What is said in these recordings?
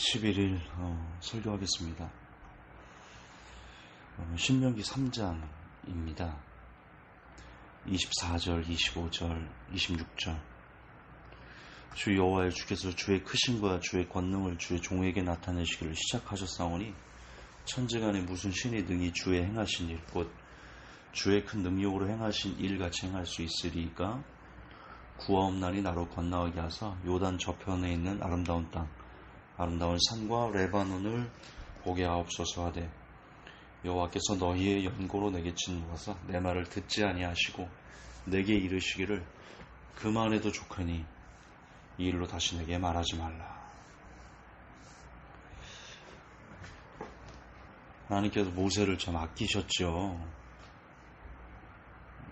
11일 어, 설교하겠습니다. 어, 신명기 3장입니다. 24절, 25절, 26절. 주 여호와의 주께서 주의 크심과 주의 권능을 주의 종에게 나타내시기를 시작하셨사오니 천지간에 무슨 신이 능히 주의 행하신 일, 곧 주의 큰 능력으로 행하신 일 같이 행할 수 있으리까 구하옵나니 나로 건너가게 하사 요단 저편에 있는 아름다운 땅 아름다운 산과 레바논을 보게 하옵소서 하되 여호와께서 너희의 연고로 내게 진노하사 내 말을 듣지 아니하시고 내게 이르시기를 그만해도 좋거니 이 일로 다시 내게 말하지 말라. 하나님께서 모세를 참 아끼셨죠.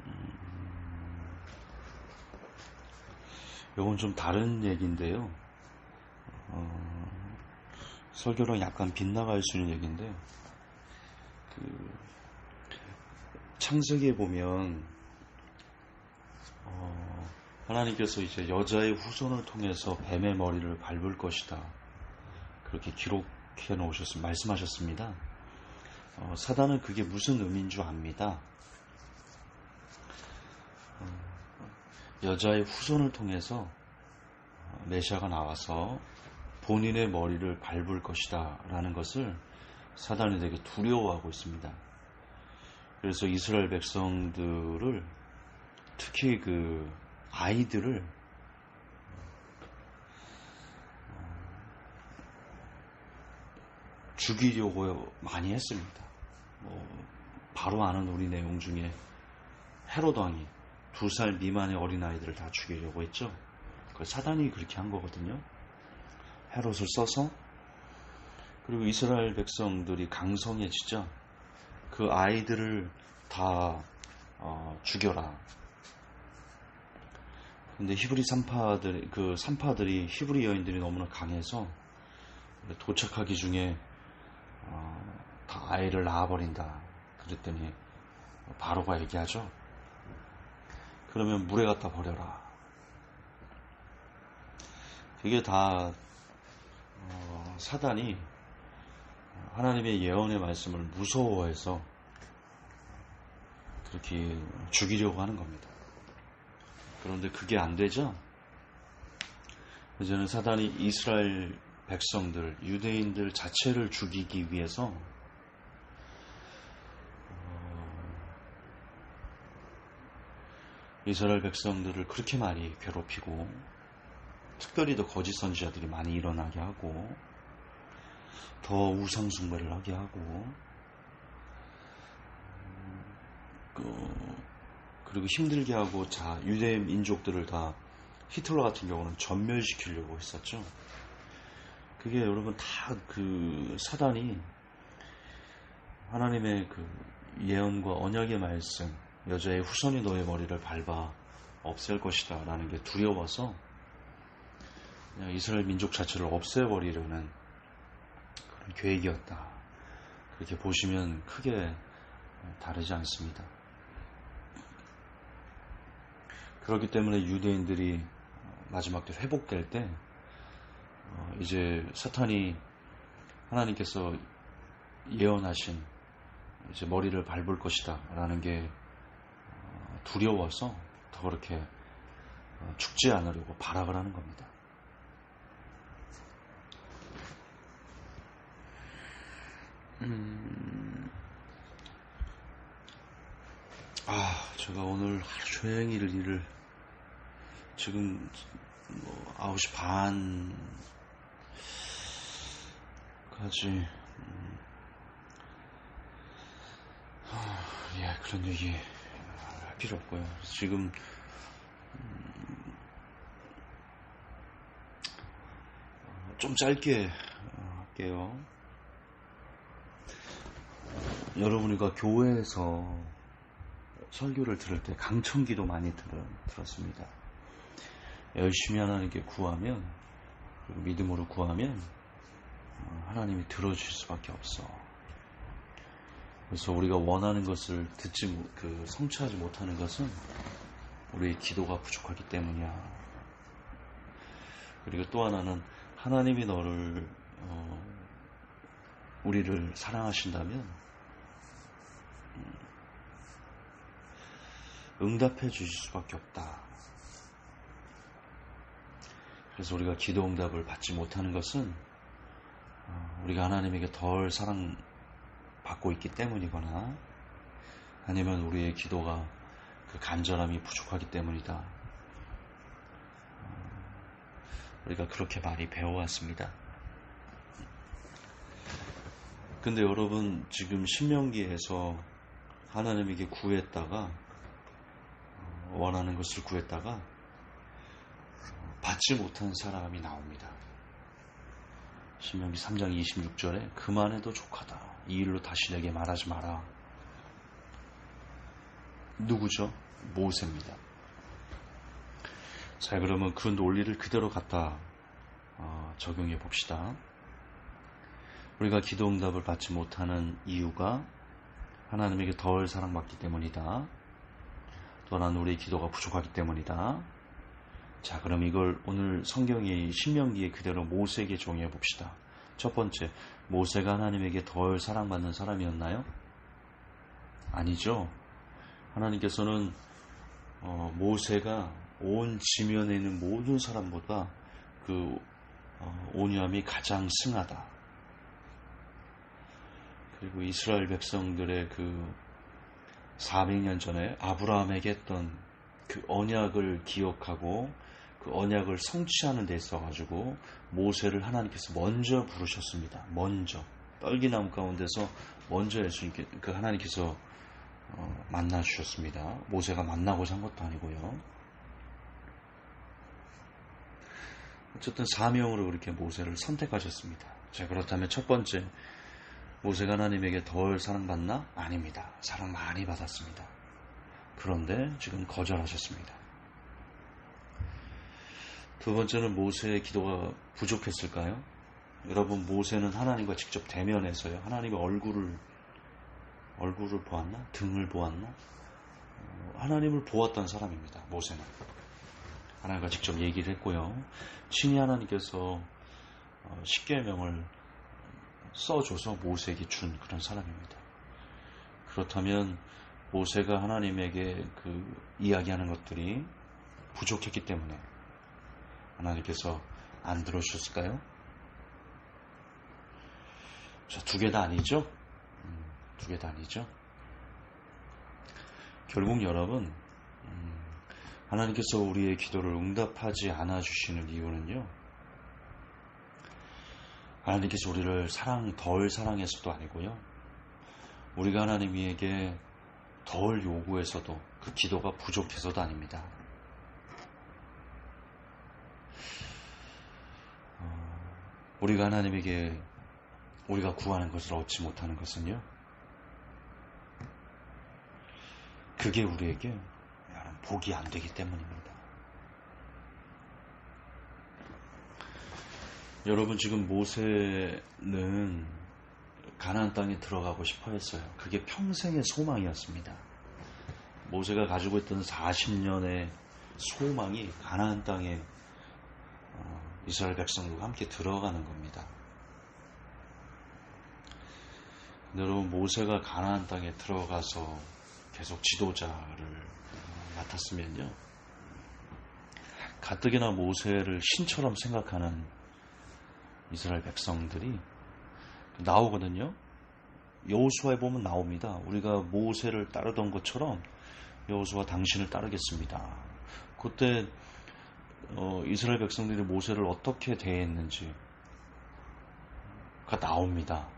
음, 이건 좀 다른 얘기인데요. 어, 설교랑 약간 빗나갈 수 있는 얘기인데 그 창세기에 보면 어, 하나님께서 이제 여자의 후손을 통해서 뱀의 머리를 밟을 것이다 그렇게 기록해 놓으셨습니다. 말씀하셨습니다. 어, 사단은 그게 무슨 의미인 줄 압니다. 어, 여자의 후손을 통해서 메시아가 나와서 본인의 머리를 밟을 것이다 라는 것을 사단이 되게 두려워하고 있습니다. 그래서 이스라엘 백성들을 특히 그 아이들을 죽이려고 많이 했습니다. 뭐 바로 아는 우리 내용 중에 헤롯 왕이 두 살 미만의 어린 아이들을 다 죽이려고 했죠. 그 사단이 그렇게 한 거거든요. 헤롯을 써서 그리고 이스라엘 백성들이 강성해지자 그 아이들을 다 어, 죽여라. 근데 히브리 산파들 그 산파들이 히브리 여인들이 너무나 강해서 도착하기 중에 어, 다 아이를 낳아버린다. 그랬더니 바로가 얘기하죠. 그러면 물에 갖다 버려라. 그게 다 어, 사단이 하나님의 예언의 말씀을 무서워해서 그렇게 죽이려고 하는 겁니다. 그런데 그게 안 되죠? 이제는 사단이 이스라엘 백성들, 유대인들 자체를 죽이기 위해서 이스라엘 백성들을 그렇게 많이 괴롭히고 특별히 더 거짓 선지자들이 많이 일어나게 하고 더 우상 숭배를 하게 하고 그, 그리고 힘들게 하고 자 유대 민족들을 다 히틀러 같은 경우는 전멸시키려고 했었죠. 그게 여러분 다 그 사단이 하나님의 그 예언과 언약의 말씀 여자의 후손이 너의 머리를 밟아 없앨 것이다 라는 게 두려워서 이스라엘 민족 자체를 없애버리려는 계획이었다. 그렇게 보시면 크게 다르지 않습니다. 그렇기 때문에 유대인들이 마지막 때 회복될 때 어, 이제 사탄이 하나님께서 예언하신 이제 머리를 밟을 것이다 라는 게 어, 두려워서 더 그렇게 어, 죽지 않으려고 발악을 하는 겁니다. 음... 아, 제가 오늘 하루 종일 일을 지금 뭐 9시 반까지 음... 아, 예, 그런 얘기 할 필요 없고요. 지금 음... 좀 짧게 할게요. 여러분이가 교회에서 설교를 들을 때 강청기도 많이 들, 들었습니다. 열심히 하나님께 구하면 믿음으로 구하면 어, 하나님이 들어주실 수밖에 없어. 그래서 우리가 원하는 것을 듣지 그 성취하지 못하는 것은 우리의 기도가 부족하기 때문이야. 그리고 또 하나는 하나님이 너를 어, 우리를 사랑하신다면 응답해 주실 수밖에 없다. 그래서 우리가 기도 응답을 받지 못하는 것은 어, 우리가 하나님에게 덜 사랑받고 있기 때문이거나 아니면 우리의 기도가 그 간절함이 부족하기 때문이다. 어, 우리가 그렇게 많이 배워왔습니다. 근데 여러분 지금 신명기에서 하나님에게 구했다가 어, 원하는 것을 구했다가 어, 받지 못한 사람이 나옵니다. 신명기 3장 26절에 그만해도 족하다. 이 일로 다시 내게 말하지 마라. 누구죠? 모세입니다. 자, 그러면 그 논리를 그대로 갖다 어, 적용해 봅시다. 우리가 기도 응답을 받지 못하는 이유가 하나님에게 덜 사랑받기 때문이다. 또한 우리의 기도가 부족하기 때문이다. 자, 그럼 이걸 오늘 성경의 신명기에 그대로 모세에게 종해 봅시다. 첫 번째, 모세가 하나님에게 덜 사랑받는 사람이었나요? 아니죠. 하나님께서는 어, 모세가 온 지면에 있는 모든 사람보다 그 어, 온유함이 가장 승하다. 그리고 이스라엘 백성들의 그 400년 전에 아브라함에게 했던 그 언약을 기억하고 그 언약을 성취하는 데 있어 가지고 모세를 하나님께서 먼저 부르셨습니다. 먼저 떨기나무 가운데서 먼저 예수님께 그 하나님께서 어, 만나 주셨습니다. 모세가 만나고자 한 것도 아니고요. 어쨌든 사명으로 그렇게 모세를 선택하셨습니다. 자 그렇다면 첫 번째 모세가 하나님에게 덜 사랑받나? 아닙니다. 사랑 많이 받았습니다. 그런데 지금 거절하셨습니다. 두 번째는 모세의 기도가 부족했을까요? 여러분 모세는 하나님과 직접 대면해서요. 하나님의 얼굴을 얼굴을 보았나? 등을 보았나? 어, 하나님을 보았던 사람입니다. 모세는 하나님과 직접 얘기를 했고요. 친히 하나님께서 어, 십계명을 써줘서 모세에게 준 그런 사람입니다. 그렇다면 모세가 하나님에게 그 이야기하는 것들이 부족했기 때문에 하나님께서 안 들어주셨을까요? 자, 두개 다 아니죠? 음, 두개 다 아니죠? 결국 여러분, 음, 하나님께서 우리의 기도를 응답하지 않아 주시는 이유는요, 하나님께서 우리를 사랑, 덜 사랑해서도 아니고요, 우리가 하나님에게 덜 요구해서도 그 기도가 부족해서도 아닙니다. 우리가 하나님에게 우리가 구하는 것을 얻지 못하는 것은요. 그게 우리에게 복이 안 되기 때문입니다. 여러분 지금 모세는 가나안 땅에 들어가고 싶어 했어요. 그게 평생의 소망이었습니다. 모세가 가지고 있던 40년의 소망이 가나안 땅에 이스라엘 백성들과 함께 들어가는 겁니다. 여러분 모세가 가나안 땅에 들어가서 계속 지도자를 맡았으면요. 가뜩이나 모세를 신처럼 생각하는 이스라엘 백성들이 나오거든요. 여호수아에 보면 나옵니다. 우리가 모세를 따르던 것처럼 여호수아 당신을 따르겠습니다. 그때 어, 이스라엘 백성들이 모세를 어떻게 대했는지가 나옵니다.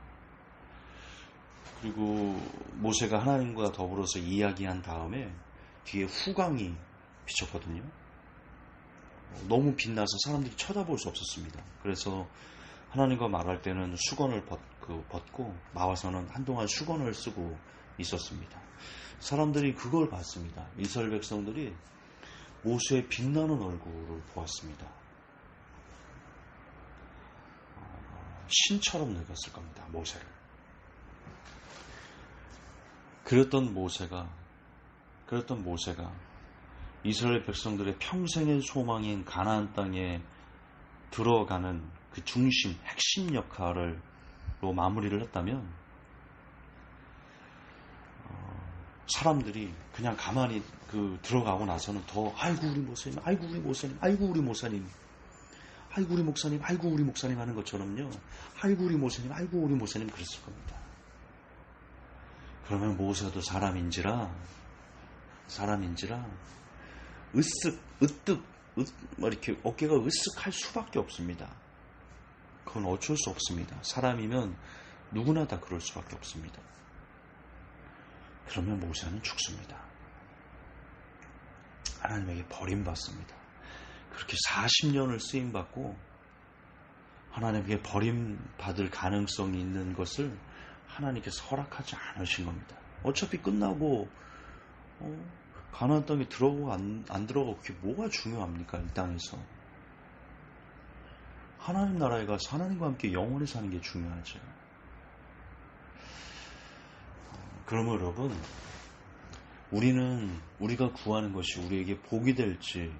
그리고 모세가 하나님과 더불어서 이야기한 다음에 뒤에 후광이 비쳤거든요. 너무 빛나서 사람들이 쳐다볼 수 없었습니다. 그래서 하나님과 말할 때는 수건을 벗, 그, 벗고 나와서는 한동안 수건을 쓰고 있었습니다. 사람들이 그걸 봤습니다. 이스라엘 백성들이 모세의 빛나는 얼굴을 보았습니다. 신처럼 늙었을 겁니다. 모세를. 그랬던 모세가 그랬던 모세가 이스라엘 백성들의 평생의 소망인 가나안 땅에 들어가는 그 중심, 핵심 역할을 마무리를 했다면 어, 사람들이 그냥 가만히 그 들어가고 나서는 더 아이고 우리 목사님, 아이고 우리 목사님, 아이고 우리 목사님, 아이고 우리 목사님, 아이고 우리 목사님 하는 것처럼요. 아이고 우리 목사님, 아이고 우리 목사님 그랬을 겁니다. 그러면 모세도 사람인지라 사람인지라 으쓱, 으뜩, 으, 뭐 이렇게 어깨가 으쓱할 수밖에 없습니다. 그건 어쩔 수 없습니다. 사람이면 누구나 다 그럴 수밖에 없습니다. 그러면 모세는 죽습니다. 하나님에게 버림받습니다. 그렇게 40년을 쓰임받고 하나님에게 버림받을 가능성이 있는 것을 하나님께서 허락하지 않으신 겁니다. 어차피 끝나고 어, 가나안 땅에 들어가고 안, 안 들어가고 그게 뭐가 중요합니까? 이 땅에서 하나님 나라에 가서 하나님과 함께 영원히 사는 게 중요하죠. 그러면 여러분 우리는 우리가 구하는 것이 우리에게 복이 될지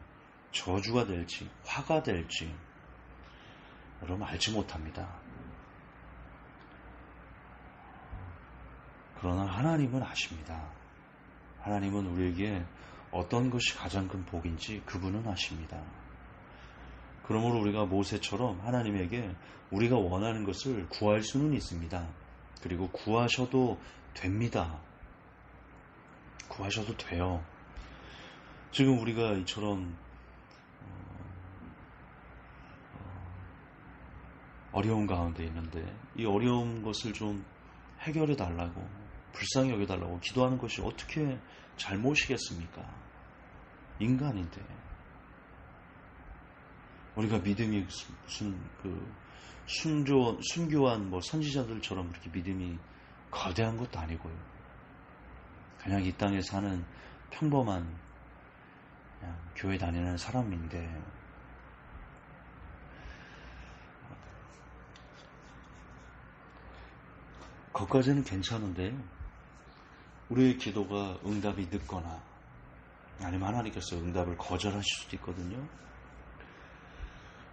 저주가 될지 화가 될지 여러분 알지 못합니다. 그러나 하나님은 아십니다. 하나님은 우리에게 어떤 것이 가장 큰 복인지 그분은 아십니다. 그러므로 우리가 모세처럼 하나님에게 우리가 원하는 것을 구할 수는 있습니다. 그리고 구하셔도 됩니다. 구하셔도 돼요. 지금 우리가 이처럼 어려운 가운데 있는데 이 어려운 것을 좀 해결해 달라고 불쌍히 여겨 달라고 기도하는 것이 어떻게 잘못이겠습니까? 인간인데 우리가 믿음이 무슨 그 순조 순교한 뭐 선지자들처럼 그렇게 믿음이 거대한 것도 아니고요. 그냥 이 땅에 사는 평범한 교회 다니는 사람인데 거기까지는 괜찮은데요. 우리의 기도가 응답이 늦거나 아니면 하나님께서 응답을 거절하실 수도 있거든요.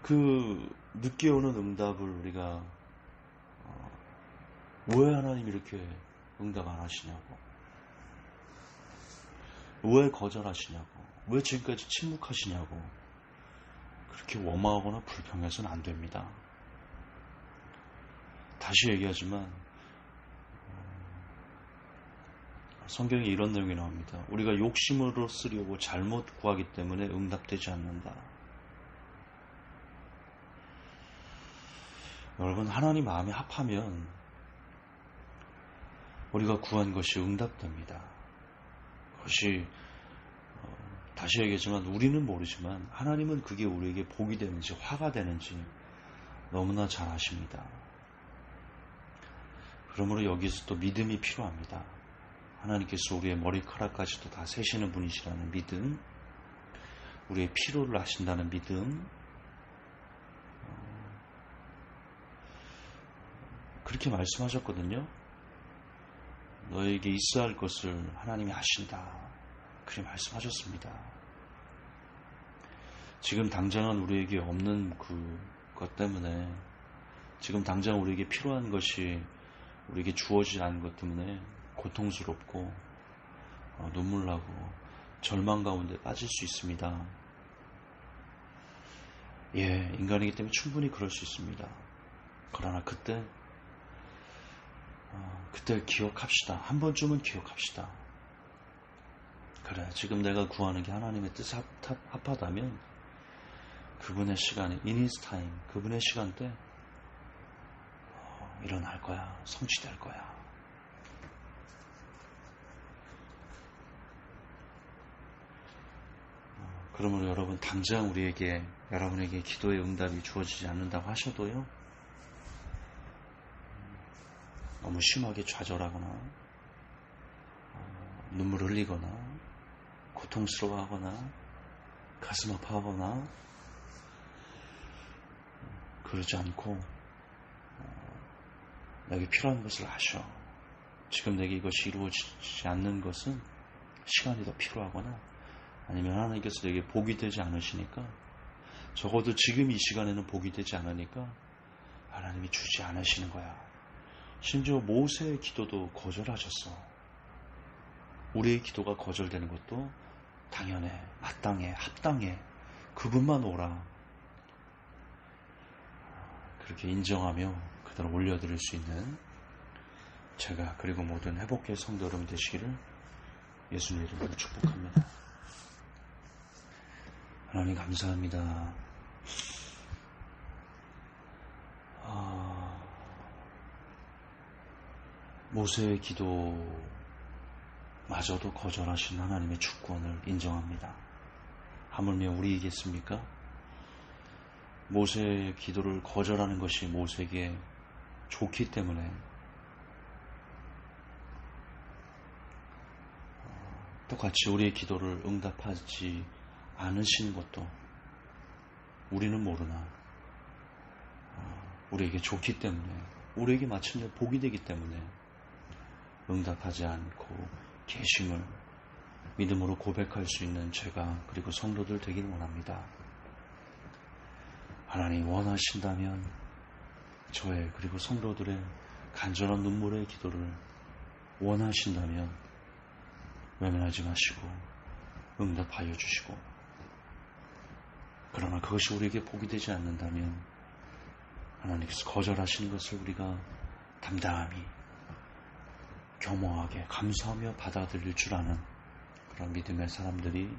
그 늦게 오는 응답을 우리가 어, 왜 하나님 이렇게 응답 안 하시냐고 왜 거절하시냐고 왜 지금까지 침묵하시냐고 그렇게 원망하거나 불평해서는 안 됩니다. 다시 얘기하지만 성경에 이런 내용이 나옵니다. 우리가 욕심으로 쓰려고 잘못 구하기 때문에 응답되지 않는다. 여러분, 하나님 마음에 합하면 우리가 구한 것이 응답됩니다. 그것이 어, 다시 얘기하지만 우리는 모르지만 하나님은 그게 우리에게 복이 되는지 화가 되는지 너무나 잘 아십니다. 그러므로 여기서 또 믿음이 필요합니다. 하나님께서 우리의 머리카락까지도 다 세시는 분이시라는 믿음, 우리의 필요를 하신다는 믿음, 그렇게 말씀하셨거든요. 너에게 있어야 할 것을 하나님이 하신다. 그렇게 말씀하셨습니다. 지금 당장은 우리에게 없는 그것 때문에 지금 당장 우리에게 필요한 것이 우리에게 주어지지 않은 것 때문에 고통스럽고 어, 눈물 나고 절망 가운데 빠질 수 있습니다. 예, 인간이기 때문에 충분히 그럴 수 있습니다. 그러나 그때 어, 그때 기억합시다. 한 번쯤은 기억합시다. 그래, 지금 내가 구하는 게 하나님의 뜻 합하다면 그분의 시간에 이니스 타임, 그분의 시간대 어, 일어날 거야, 성취될 거야. 그러므로 여러분 당장 우리에게 여러분에게 기도의 응답이 주어지지 않는다고 하셔도요. 너무 심하게 좌절하거나 어, 눈물 흘리거나 고통스러워하거나 가슴 아파하거나 그러지 않고 어, 내게 필요한 것을 아셔. 지금 내게 이것이 이루어지지 않는 것은 시간이 더 필요하거나 아니면 하나님께서 내게 복이 되지 않으시니까 적어도 지금 이 시간에는 복이 되지 않으니까 하나님이 주지 않으시는 거야. 심지어 모세의 기도도 거절하셨어. 우리의 기도가 거절되는 것도 당연해, 마땅해, 합당해. 그분만 오라. 그렇게 인정하며 그대로 올려드릴 수 있는 제가 그리고 모든 회복의 성도 여러분 되시기를 예수님 이름으로 축복합니다. 하나님 감사합니다. 모세의 기도마저도 거절하신 하나님의 주권을 인정합니다. 하물며 우리이겠습니까? 모세의 기도를 거절하는 것이 모세에게 좋기 때문에 똑같이 우리의 기도를 응답하지 않으시는 것도 우리는 모르나 우리에게 좋기 때문에 우리에게 마침내 복이 되기 때문에 응답하지 않고 계심을 믿음으로 고백할 수 있는 제가 그리고 성도들 되길 원합니다. 하나님 원하신다면 저의 그리고 성도들의 간절한 눈물의 기도를 원하신다면 외면하지 마시고 응답하여 주시고 그러나 그것이 우리에게 복이 되지 않는다면 하나님께서 거절하시는 것을 우리가 담담히 겸허하게 감사하며 받아들일 줄 아는 그런 믿음의 사람들이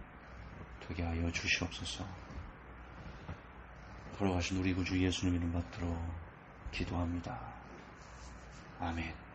되게 하여 주시옵소서. 돌아가신 우리 구주 예수님 이름 받들어 기도합니다. 아멘.